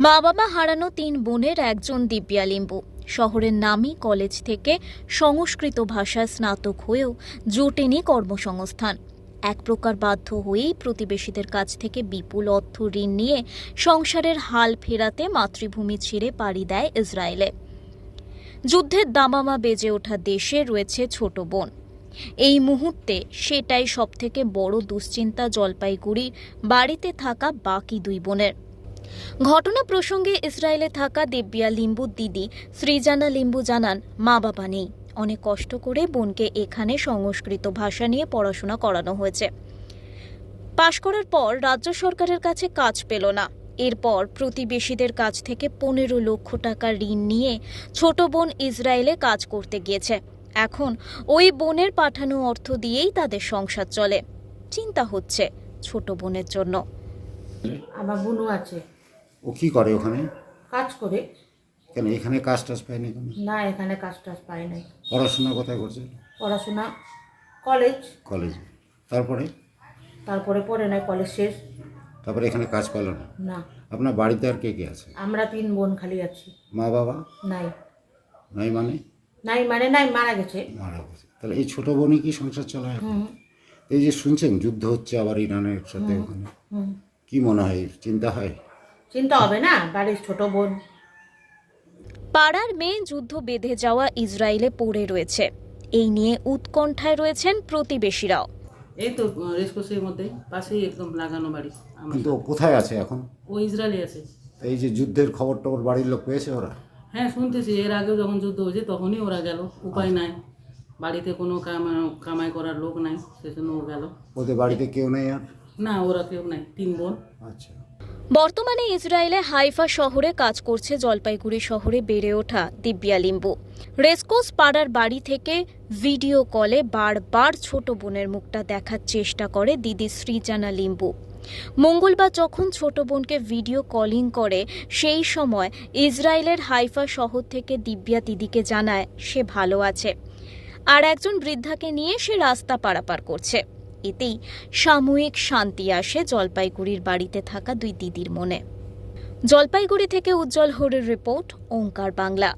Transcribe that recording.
মা বাবা হারানো তিন বোনের একজন দিব্যা লিম্বু। শহরের নামী কলেজ থেকে সংস্কৃত ভাষায় স্নাতক হয়েও জোটেনি কর্মসংস্থান। এক প্রকার বাধ্য হয়েই প্রতিবেশীদের কাছ থেকে বিপুল অর্থ ঋণ নিয়ে সংসারের হাল ফেরাতে মাতৃভূমি ছেড়ে পাড়ি দেয় ইসরায়েলে। যুদ্ধের দামামা বেজে ওঠা দেশে রয়েছে ছোট বোন। এই মুহূর্তে সেটাই সবথেকে বড় দুশ্চিন্তা জলপাইগুড়ির বাড়িতে থাকা বাকি দুই বোনের। ঘটনা প্রসঙ্গে ইসরায়েলে থাকা দেব্যা লিম্বুর দিদি সৃজানা লিম্বু জানান, মা বাবা নেই। অনেক কষ্ট করে বোনকে এখানে সংস্কৃত ভাষা নিয়ে পড়াশোনা করানো হয়েছে। পাশ করার পর রাজ্য সরকারের কাছে কাজ পেল না। এরপর প্রতিবেশীদের কাছ থেকে পনেরো লক্ষ টাকা ঋণ নিয়ে ছোট বোন ইসরায়েলে কাজ করতে গিয়েছে। এখন ওই বোনের পাঠানো অর্থ দিয়েই তাদের সংসার চলে। চিন্তা হচ্ছে ছোট বোনের জন্য। আমার বোনও আছে। ও কি করে ওখানে? কাজ করে। কেন এখানে কাজ টাজ পায়নি কেন? না এখানে কাজ টাজ পাই নাই। পড়াশোনা কোথায় করছে? পড়াশোনা কলেজ। কলেজে। তারপরে? তারপরে পড়ে নাই কলেজ শেষ। তারপরে এখানে কাজ পেল না? না। আপনার বাড়িতে আর কে কে আছে? আমরা তিন বোন খালি আছি। মা বাবা? নাই। নাই মানে? নাই মানে নাই মারা গেছে। মারা গেছে। তাহলে এই ছোট বোনই কি সংসার চলে এখন? হুম। এই যে শুনছেন যুদ্ধ হচ্ছে আবার ইরানের সাথে ওখানে। কি মনে হয়? চিন্তা হয়? চিন্তা হবে না বাড়ির ছোট বোন। পাড়ার মেয়ে যুদ্ধ বেঁধে যাওয়া ইসরায়েলে পড়ে রয়েছে। এই নিয়ে উৎকণ্ঠায় রয়েছেন প্রতিবেশীরাও। এই তো রেসকোর্সের মধ্যে পাশেই একদম লাগানো বাড়ি আমার। কিন্তু ও কোথায় আছে এখন? ও ইসরায়েলে আছে। এই যে যুদ্ধের খবর টবর বাড়ির লোক পেয়েছে ওরা? হ্যাঁ শুনতেছি। এর আগেও যখন যুদ্ধ হয়েছে তখনই ওরা গেল। উপায় নাই। বাড়িতে কোনো কামা- কামাই করার লোক নাই সেজন্য ও গেল। ওদের বাড়িতে কেউ নেই আর? না ওরা কেউ নাই তিন বোন। আচ্ছা। বর্তমানে ইসরায়েলে হাইফা শহরে কাজ করছে জলপাইগুড়ি শহরে বেড়ে ওঠা দিব্যা লিম্বু। রেসকোস পাড়ার বাড়ি থেকে ভিডিও কলে বারবার ছোট বোনের মুখটা দেখার চেষ্টা করে দিদি সৃজানা লিম্বু। মঙ্গলবার যখন ছোট বোনকে ভিডিও কলিং করে, সেই সময় ইসরায়েলের হাইফা শহর থেকে দিব্যা দিদিকে জানায় সে ভালো আছে। আর একজন বৃদ্ধাকে নিয়ে সে রাস্তা পারাপার করছে। এতেই সাময়িক শান্তি আসে জলপাইগুড়ির বাড়িতে থাকা দুই দিদির মনে। জলপাইগুড়ি থেকে উজ্জ্বল হরের রিপোর্ট, ওঙ্কার বাংলা।